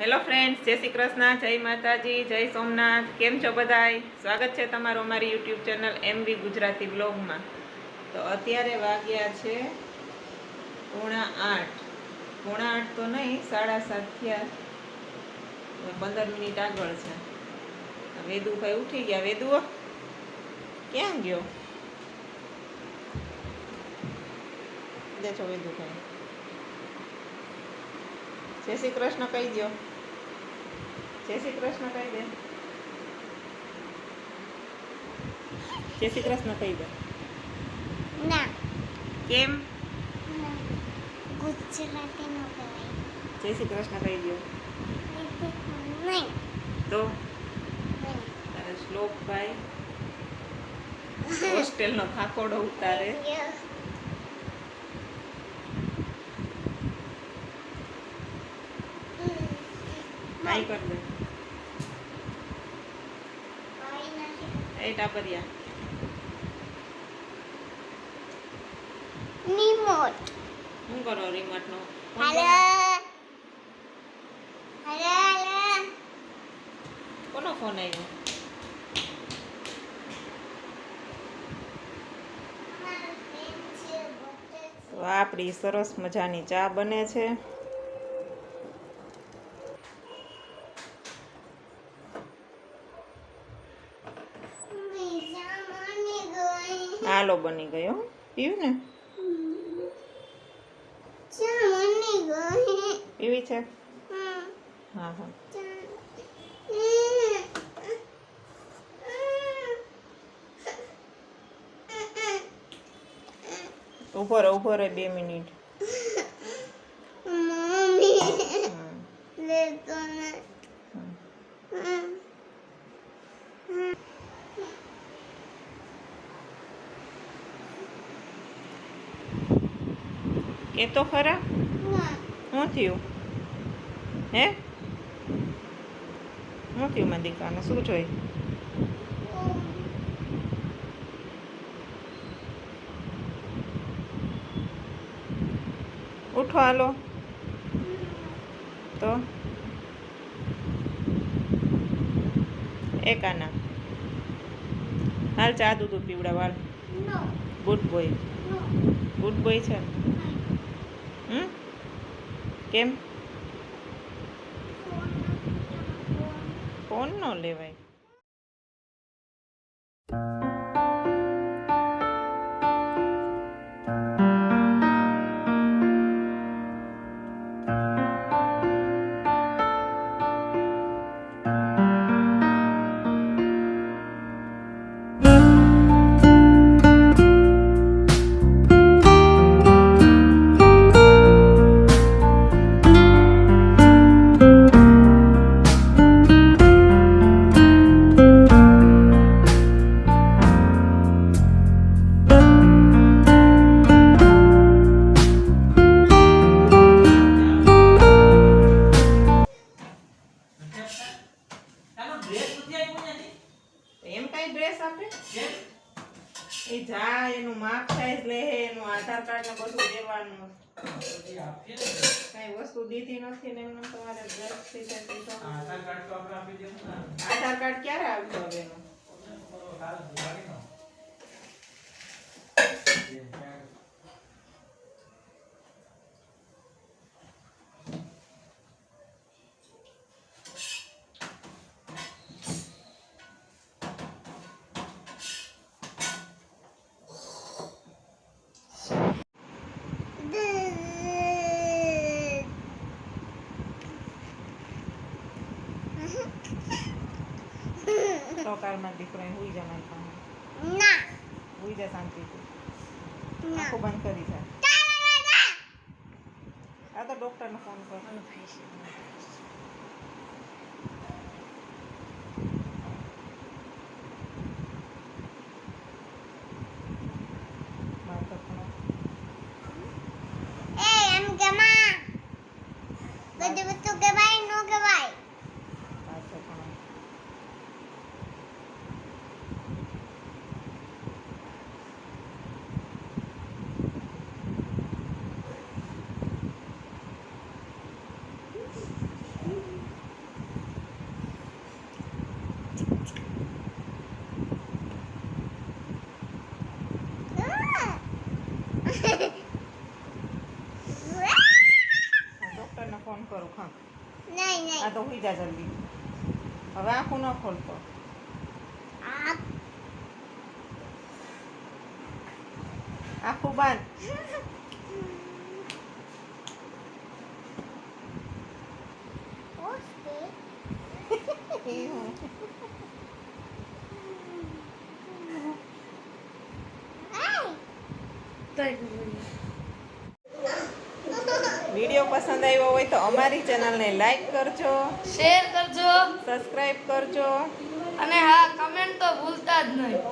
Hello friends જય શ્રી કૃષ્ણ, જય માતાજી, જય સોમનાથ. કેમ છો બધાય? સ્વાગત છે તમારું અમારી YouTube channel M B Gujarati બ્લોગમાં. તો અત્યારે વાગ્યા છે પોણા આઠ. પોણા આઠ તો નહીં, સાડા સાત થયા. પંદર મિનિટ આગળ છે. વેદુભાઈ ઉઠી ગયા. વેદુઓ ક્યાં ગયો? વેદુભાઈ. જય શ્રી કૃષ્ણ કહી દો જય શ્રી કૃષ્ણ કહી દે. જય શ્રી કૃષ્ણ કહી દે. ના. કેમ. ગુજરાતી નો કહેવાય. જય શ્રી કૃષ્ણ કહી દો નહીં. તો? શ્લોક શ્લોકભાઈ હોસ્ટેલનો ખાકોડો ઉતારે. આઈ કર દે. એ ટાપરિયા Remote. શું કરો રિમોટનો હેલો હેલો હેલો કોનો ફોન આવ્યો આપણી સરસ મજાની ચા બને છે. હાલો બની ગયો. પીવું ને? પીવી છે? હા. હા ઊભો રહે ઊભો રહે બે મિનિટ. મમ્મી. લેતો ને. એ તો ખરા? શું થયું? હે? શું થયું મારી દીકરાને શું જોઈ ઉઠો હાલો. તો? એક આના હાલ ચા દૂધ પીવડાવ હાલ. ગુડ બોય ગુડ બોય છે? હમ? કેમ? ફોન ન લેવાય. આધાર કાર્ડ ને બધું દેવાનું કઈ વસ્તુ દીધી નથી ને એમને તમારે ડ્રેસ થઈ જાય તો તો. આધાર કાર્ડ ક્યારે આવશે હવે તો કાલમાં દીકરો હુઈ જા મારી પાસે ના. હુઈ જા શાંતિથી. ના. આંખો બંધ કરી જા. આ તો ડોક્ટરને ફોન કર માથો ખૂણો. એ એમ કે માં બધું વસ્તુ કહેવાય નો કહેવાય માથો ખૂણો. કરું ખા નહીં આ તો હોઈ જા જલ્દી. હવે આંખું ન ખોલતો આખું બંધ. હું. વીડિયો પસંદ આવ્યો હોય તો અમારી ચેનલને લાઈક કરજો શેર કરજો. સબસ્ક્રાઈબ કરજો. અને હા કમેન્ટ તો ભૂલતા જ નહીં.